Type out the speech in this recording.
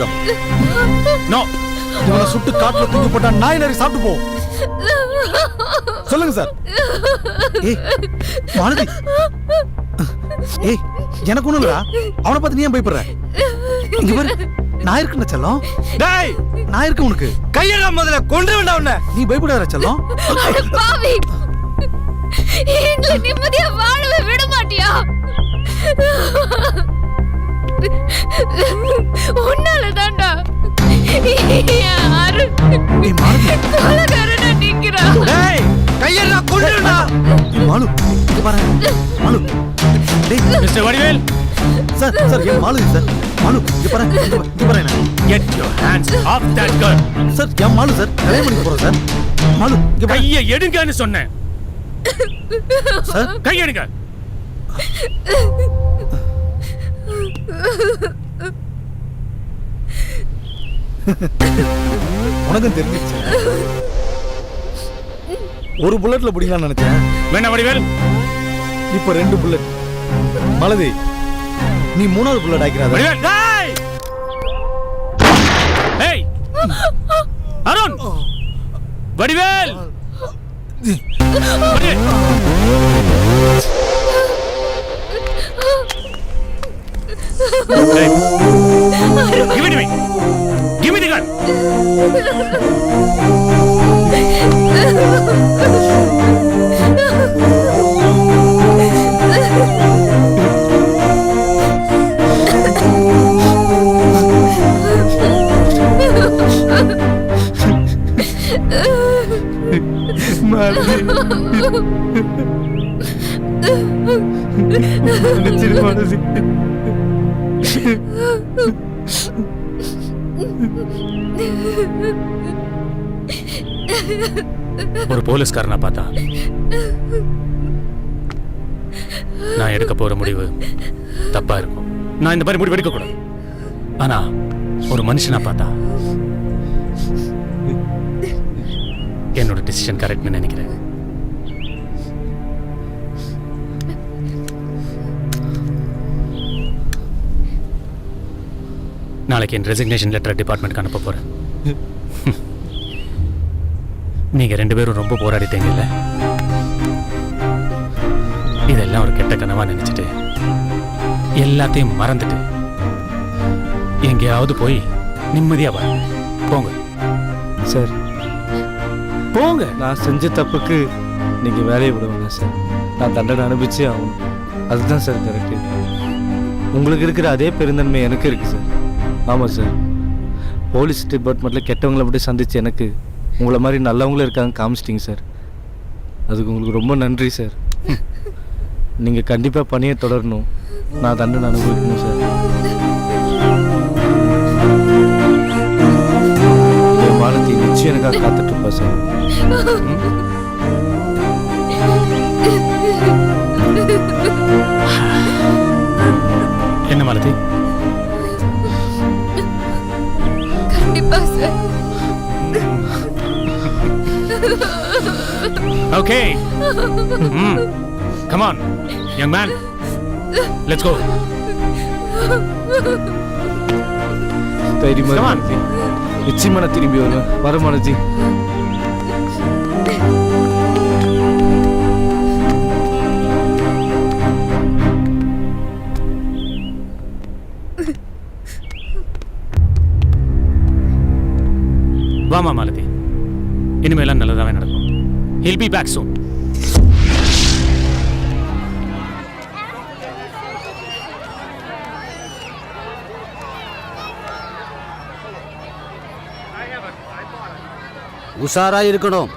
No. இவனை சுட்டு காட்டுல தூக்கி போட்டா நாய் நரி சாப்பிட்டு போ. சொல்லுங்க சார். ஏய் மாலதி ஏய் எனக்கு ஒண்ணும் இல்லடா. அவனை பார்த்து நீ ஏன் பயப்படுற? இங்க பாரு நான் இருக்குன்னு செல்லம். டேய்! நான் இருக்கு உனக்கு. கையடா முதல்ல கொண்டு வேண்டாம் உன்னை நீ பயப்படாத செல்லம். பாவி. எங்களை நிம்மதியா வாழவே விட மிஸ்டர் வடிவேல். சார் சார் ஏன் மாலு சார். மாலு இங்க பாரு இங்க பாரு, என்ன. Get your hands off that girl sir ஏன் மாலு சார். கல்யாணம் பண்ணிக்க போறோம் சார். மாலு இங்க கையை எடுங்கன்னு சொன்னேன். சார். கையை எடுங்க. உனக்கும் தெரிஞ்சிருச்சு. ஒரு புல்லட்ல பிடிக்கலாம்னு நினைச்சேன். வேணா வடிவேல். இப்ப ரெண்டு புல்லட் மலதி நீ மூணாவது புள்ள டாக்கிறாத ஏய் Arun Vadivel Vadivel. Give it to me. ஒரு போலீஸ்காரனை பார்த்தா நான் எடுக்க போற முடிவு தப்பா இருக்கும். நான் இந்த மாதிரி முடிவு எடுக்க கூடாது. ஆனா ஒரு மனுஷனா பார்த்தா என்னோட டிசிஷன் கரெக்ட்னு நினைக்கிறேன். நாளைக்கு என் ரெசிக்னேஷன் லெட்டர் டிபார்ட்மெண்ட்க்கு அனுப்ப போறேன். நீங்க ரெண்டு பேரும் ரொம்ப போராடிட்டீங்கல்ல? இதெல்லாம் ஒரு கெட்ட கனவா நினைச்சிட்டு எல்லாத்தையும் மறந்துட்டு எங்கேயாவது போய் நிம்மதியா வா போங்க. சார். போங்க. நான் செஞ்ச தப்புக்கு நீங்கள் வேலையை விட வேணாம் சார். நான் தண்டனை அனுபவிச்சே ஆகணும். அதுதான் சார் கரெக்டு உங்களுக்கு இருக்கிற அதே பெருந்தன்மை எனக்கு இருக்குது சார். ஆமாம் சார் போலீஸ் டிபார்ட்மெண்ட்டில் கெட்டவங்களை மட்டும் சந்திச்சு எனக்கு உங்களை மாதிரி நல்லவங்களும் இருக்காங்க காமிச்சிட்டிங்க சார் அதுக்கு உங்களுக்கு ரொம்ப நன்றி சார் நீங்கள் கண்டிப்பாக பணியை தொடரணும். நான் தண்டனை அனுபவிக்கணும் சார் என் மாலத்தி நிச்சயம் எனக்காக காத்துட்டு இருப்பா சார் என்ன Malathi? Okay come on young man let's go தைரியமா Come on. இருக்கு நிச்சயமா நான் திரும்பி வருவேன். வர மாலதி வாமா மாலதி. இனிமேலாம் நல்லதாவே நடக்கும். ஹில் பி பேக் சூன் உஷாரா இருக்கணும்.